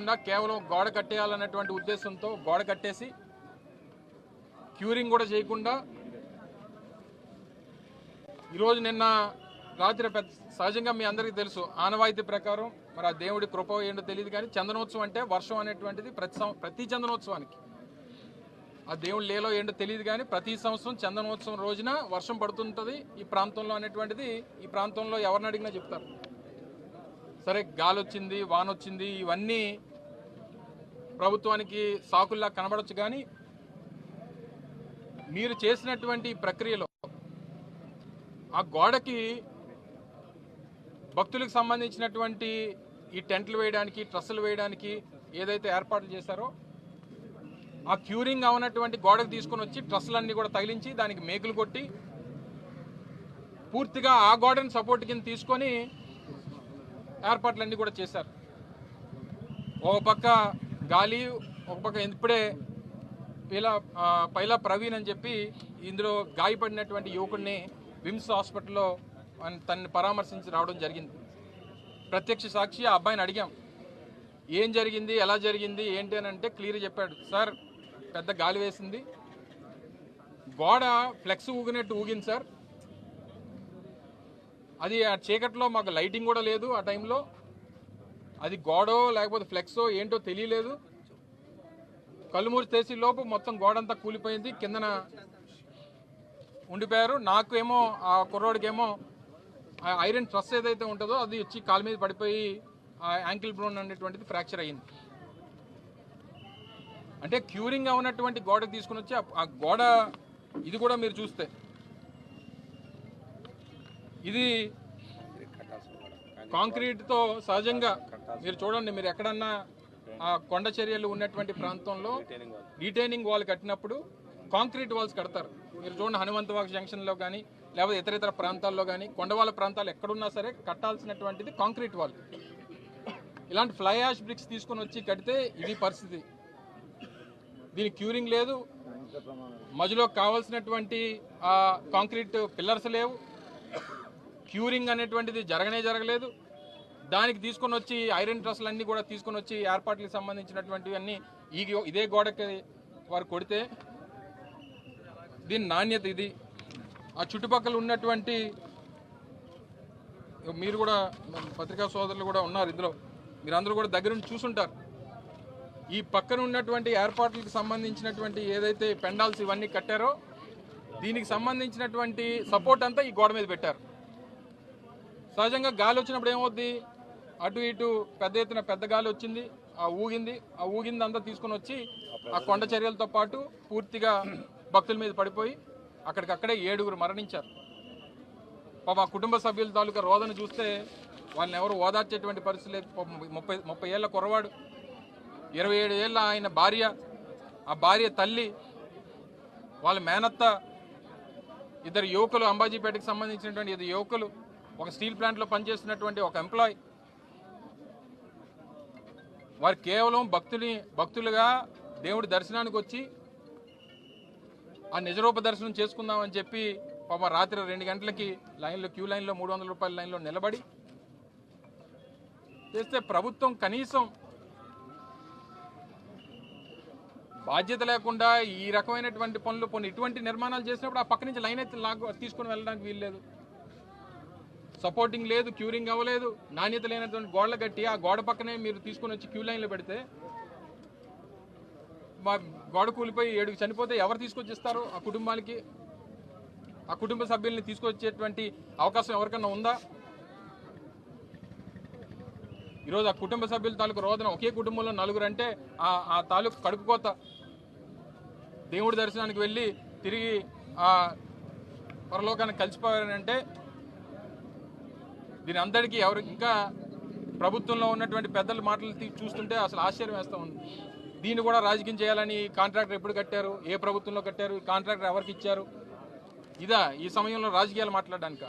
లేకుండా కేవలం గోడ కట్టేయాలన్నటువంటి ఉద్దేశంతో గోడ కట్టేసి క్యూరింగ్ కూడా చేయకుండా ఈరోజు నిన్న రాత్రి సహజంగా మీ అందరికీ తెలుసు ఆనవాయితీ ప్రకారం మరి ఆ దేవుడి కృప ఏంటో తెలియదు కానీ చందనోత్సవం అంటే వర్షం అనేటువంటిది ప్రతి సం- ప్రతి చందనోత్సవానికి. ఆ దేవుడు లేలో ఏంటో తెలియదు కానీ ప్రతి సంవత్సరం చందనోత్సవం రోజున వర్షం పడుతుంటుంది ఈ ప్రాంతంలో అనేటువంటిది ఈ ప్రాంతంలో ఎవరిని అడిగినా చెప్తారు. సరే గాలి వచ్చింది వాన వచ్చింది ఇవన్నీ ప్రభుత్వానికి సాకుల్లా కనబడచ్చు కానీ మీరు చేసినటువంటి ప్రక్రియలో ఆ గోడకి భక్తులకు సంబంధించినటువంటి ఈ టెంట్లు వేయడానికి ట్రస్సులు వేయడానికి ఏదైతే ఏర్పాట్లు చేశారో ఆ క్యూరింగ్ అవనటువంటి గోడకు తీసుకొని వచ్చి ట్రస్సులన్నీ కూడా తగిలించి దానికి మేకులు కొట్టి పూర్తిగా ఆ గోడని సపోర్ట్ కింద తీసుకొని ఏర్పాట్లన్నీ కూడా చేశారు. ఒక పక్క గాలి ఒక పక్క ఇప్పుడే పైలా పైలా ప్రవీణ్ అని చెప్పి ఇందులో గాయపడినటువంటి యువకుడిని విమ్స్ హాస్పిటల్లో తనని పరామర్శించి రావడం జరిగింది. ప్రత్యక్ష సాక్షి ఆ అబ్బాయిని అడిగాం. ఏం జరిగింది? ఎలా జరిగింది? ఏంటి అని అంటే క్లియర్ చెప్పాడు. సార్ పెద్ద గాలి వేసింది. గోడ ఫ్లెక్స్ ఊగినట్టు ఊగింది సార్. అది ఆ చీకట్లో మాకు లైటింగ్ కూడా లేదు ఆ టైంలో. అది గోడో లేకపోతే ఫ్లెక్సో ఏంటో తెలియలేదు. కళ్ళుమూరి చేసి లోపు మొత్తం గోడంతా కూలిపోయింది. కిందన ఉండిపోయారు. నాకు ఏమో ఆ కుర్రోడికేమో ఆ ఐరన్ ట్రస్ ఏదైతే ఉంటుందో అది వచ్చి కాలు మీద పడిపోయి ఆ యాంకిల్ బ్రోన్ అనేటువంటిది ఫ్రాక్చర్ అయ్యింది. అంటే క్యూరింగ్ ఉన్నటువంటి గోడకు తీసుకుని వచ్చి ఆ గోడ ఇది కూడా మీరు చూస్తే. ఇది కాంక్రీట్తో సహజంగా మీరు చూడండి మీరు ఎక్కడన్నా ఆ కొండ చర్యలు ఉన్నటువంటి ప్రాంతంలో రీటైనింగ్ వాల్ కట్టినప్పుడు కాంక్రీట్ వాల్స్ కడతారు. మీరు చూడండి హనుమంతవాక్ జంక్షన్లో కానీ లేకపోతే ఇతర ఇతర ప్రాంతాల్లో కానీ కొండవాళ్ళ ప్రాంతాలు ఎక్కడున్నా సరే కట్టాల్సినటువంటిది కాంక్రీట్ వాల్ ఇలాంటి ఫ్లై యాష్ బ్రిక్స్ తీసుకొని వచ్చి కడితే ఇది పరిస్థితి. దీని క్యూరింగ్ లేదు. మధ్యలో కావాల్సినటువంటి కాంక్రీట్ పిల్లర్స్ లేవు. క్యూరింగ్ అనేటువంటిది జరగనే జరగలేదు. దానికి తీసుకొని వచ్చి ఐరన్ ట్రస్లు అన్నీ కూడా తీసుకొని వచ్చి ఏర్పాట్లకు సంబంధించినటువంటివి అన్నీ ఈ ఇదే గోడకి వారు కొడితే దీని నాణ్యత ఇది. ఆ చుట్టుపక్కల ఉన్నటువంటి మీరు కూడా పత్రికా సోదరులు కూడా ఉన్నారు ఇందులో. మీరందరూ కూడా దగ్గరుండి చూసుంటారు. ఈ పక్కన ఉన్నటువంటి ఏర్పాట్లకు సంబంధించినటువంటి ఏదైతే పెండాల్స్ ఇవన్నీ కట్టారో దీనికి సంబంధించినటువంటి సపోర్ట్ అంతా ఈ గోడ మీద పెట్టారు. సహజంగా గాలి వచ్చినప్పుడు ఏమవుద్ది? అటు ఇటు పెద్ద ఎత్తున పెద్ద గాలి వచ్చింది ఆ ఊగింది ఆ ఊగింది అంతా తీసుకొని వచ్చి ఆ కొండ చర్యలతో పాటు పూర్తిగా భక్తుల మీద పడిపోయి అక్కడికక్కడే ఏడుగురు మరణించారు. పాప ఆ కుటుంబ సభ్యుల తాలూకా రోదన చూస్తే వాళ్ళని ఎవరు ఓదార్చేటువంటి పరిస్థితి లేదు. పాపం ముప్పై ముప్పై ఏళ్ళ కుర్రవాడు. ఇరవై ఏడు ఏళ్ళ ఆయన భార్య ఆ భార్య తల్లి వాళ్ళ మేనత్త ఇద్దరు యువకులు అంబాజీపేటకి సంబంధించినటువంటి ఇద్దరు యువకులు ఒక స్టీల్ ప్లాంట్లో పనిచేస్తున్నటువంటి ఒక ఎంప్లాయ్ వారు కేవలం భక్తుని భక్తులుగా దేవుడి దర్శనానికి వచ్చి ఆ నిజరూప దర్శనం చేసుకుందామని చెప్పి పాప రాత్రి రెండు గంటలకి లైన్లో క్యూ లైన్లో మూడు వందల రూపాయల లైన్లో నిలబడి చేస్తే ప్రభుత్వం కనీసం బాధ్యత లేకుండా ఈ రకమైనటువంటి పనులు కొన్ని ఇటువంటి నిర్మాణాలు చేసినప్పుడు ఆ పక్క నుంచి లైన్ అయితే లాగు తీసుకొని వెళ్ళడానికి వీల్లేదు. సపోర్టింగ్ లేదు క్యూరింగ్ అవ్వలేదు నాణ్యత లేనటువంటి గోడలు కట్టి ఆ గోడ పక్కనే మీరు తీసుకొని వచ్చి క్యూ లైన్లో పెడితే మా గోడ కూలిపోయి ఏడుగు చనిపోతే ఎవరు తీసుకొచ్చిస్తారు ఆ కుటుంబానికి? ఆ కుటుంబ సభ్యుల్ని తీసుకొచ్చేటువంటి అవకాశం ఎవరికన్నా ఉందా? ఈరోజు ఆ కుటుంబ సభ్యుల తాలూకు రోదన ఒకే కుటుంబంలో నలుగురు అంటే ఆ ఆ తాలూకు కడుపు కోత. దేవుడి దర్శనానికి వెళ్ళి తిరిగి ఆ పరలోకానికి కలిసిపోయారంటే దీని అందరికీ ఎవరు ఇంకా ప్రభుత్వంలో ఉన్నటువంటి పెద్దల మాటలు చూస్తుంటే అసలు ఆశ్చర్యం వేస్తూ ఉంది. దీన్ని కూడా రాజకీయం చేయాలని కాంట్రాక్టర్ ఎప్పుడు కట్టారు? ఏ ప్రభుత్వంలో కట్టారు? ఈ కాంట్రాక్టర్ ఎవరికి ఇచ్చారు? ఇదా ఈ సమయంలో రాజకీయాలు మాట్లాడడానిక?